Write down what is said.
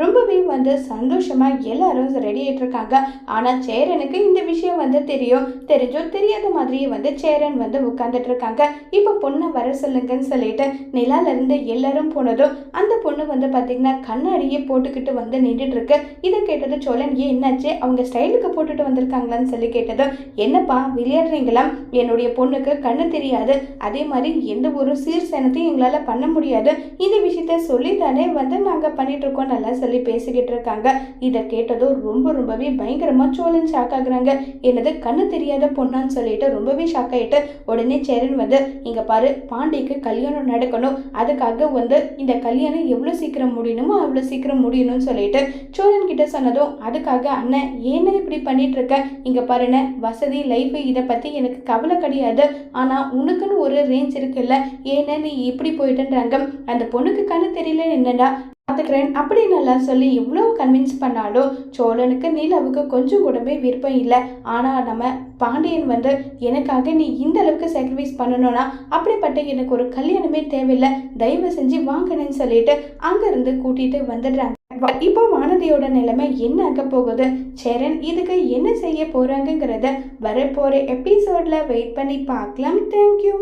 ரொம்பவே வந்து சந்தோஷமாக எல்லாரும் ரெடி ஆனால் இருக்காங்க சேரனுக்கு இந்த விஷயம் வந்து தெரியும் தெரிஞ்சோ தெரியாத மாதிரியே வந்து சேரன் வந்து உட்காந்துட்டு இருக்காங்க இப்போ பொண்ணை வர சொல்லுங்கன்னு சொல்லிட்டு நிலால இருந்து எல்லாரும் போனதும் அந்த பொண்ணு வந்து பார்த்திங்கன்னா கண்ணாடியே போட்டுக்கிட்டு வந்து நின்றுட்டு இருக்கு இதை கேட்டது சோழன் ஏன் என்னாச்சு? அவங்க ஸ்டைலுக்கு போட்டுட்டு வந்திருக்காங்களான்னு சொல்லி கேட்டதும் என்னப்பா விளையாடுறீங்களா? என்னுடைய பொண்ணுக்கு கண்ணு தெரியாது. அதே மாதிரி எந்த ஒரு சீர்சேனத்தையும் எங்களால் பண்ண முடியாது. இந்த விஷயத்த சொல்லி தானே வந்து நாங்கள் பண்ணிட்டு இருக்கோம் நல்லா சொல்லி பேசிக்கிட்டு இருக்காங்க. இதை கேட்டதும் ரொம்ப ரொம்பவே பயங்கரமாக சோழன் ஷாக் ஆகுறாங்க. என்னது கண்ணு தெரியாத பொண்ணான்னு சொல்லிட்டு ரொம்பவே ஷாக் ஆகிட்டு உடனே சேரன் வந்து இங்கே பாரு பாண்டிக்கு கல்யாணம் நடக்கணும். அதுக்காக வந்து இந்த கல்யாணம் எவ்வளோ சீக்கிரம் முடியணுமோ அவ்வளோ சீக்கிரம் முடியணும்னு சொல்லிட்டு சோழன் கிட்ட சொன்னதும் அதுக்காக அண்ணன் ஏன்னா இப்படி பண்ணிட்டு இருக்க? இங்கே பாருண்ணே வசதி லைஃப் இதை பற்றி எனக்கு கவலை கிடையாது. ஆனால் உனக்குன்னு ஒரு ரேஞ்ச் இருக்குல்ல. ஏன்னா நீ இப்படி போயிட்டுன்றாங்க? அந்த பொண்ணுக்கு கண்ணு தெரியல என்னடா பார்த்துக்கிறேன் அப்படின்னு எல்லாம் சொல்லி இவ்வளோ கன்வின்ஸ் பண்ணாலும் சோழனுக்கு நிலவுக்கு கொஞ்சம் கூடவே விருப்பம் இல்லை. ஆனால் நம்ம பாண்டியன் வந்து எனக்காக நீ இந்த அளவுக்கு சாக்ரிஃபைஸ் பண்ணணும்னா அப்படிப்பட்ட எனக்கு ஒரு கல்யாணமே தேவையில்லை. தயவு செஞ்சு வாங்கினேன்னு சொல்லிட்டு அங்கேருந்து கூட்டிகிட்டு வந்துடுறாங்க. இப்போ வானதியோட நிலைமை என்ன ஆக போகுது? சேரன் இதுக்கு என்ன செய்ய போகிறாங்கங்கிறத வரப்போற எபிசோட்ல வெயிட் பண்ணி பார்க்கலாம். தேங்க்யூ